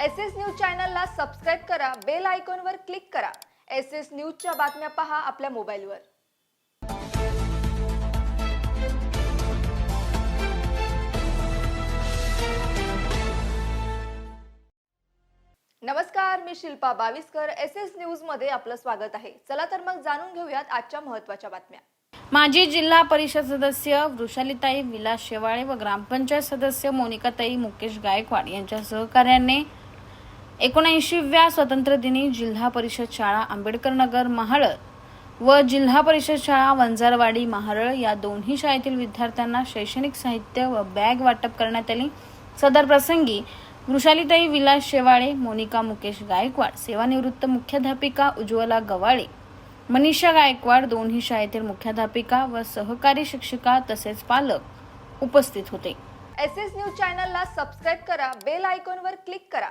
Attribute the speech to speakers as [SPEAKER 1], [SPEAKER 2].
[SPEAKER 1] S S news चॅनलला subscribe करा bell आयकॉनवर क्लिक करा. एस एस न्यूजच्या बातम्या पहा आपल्या मोबाईलवर. नमस्कार मी शिल्पा बावीसकर. एस एस न्यूजमध्ये आपलं स्वागत आहे. चला तर मग जाणून घेऊयात आजच्या महत्त्वाच्या बातम्या.
[SPEAKER 2] माजी जिल्हा परिषद सदस्य वृषालीताई विलास शेवाळे व ग्रामपंचायत सदस्य मोनिकाताई मुकेश गायकवाड यांच्या सहकार्याने एकोणऐंशीव्या स्वातंत्र्यदिनी जिल्हा परिषद शाळा आंबेडकर नगर महाळ व जिल्हा परिषद शाळा वंजारवाडी महारळ या दोन्ही शाळेतील विद्यार्थ्यांना शैक्षणिक साहित्य व बॅग वाटप करण्यात आली. सदर प्रसंगी वृषालीताई विलास शेवाळे मोनिका मुकेश गायकवाड सेवानिवृत्त मुख्याध्यापिका उज्ज्वला गवाळे मनीषा गायकवाड दोन्ही शाळेतील मुख्याध्यापिका व सहकारी शिक्षिका तसेच पालक उपस्थित होते.
[SPEAKER 1] एस एस न्यूज चॅनलला सबस्क्राईब करा बेल आयकॉनवर क्लिक करा.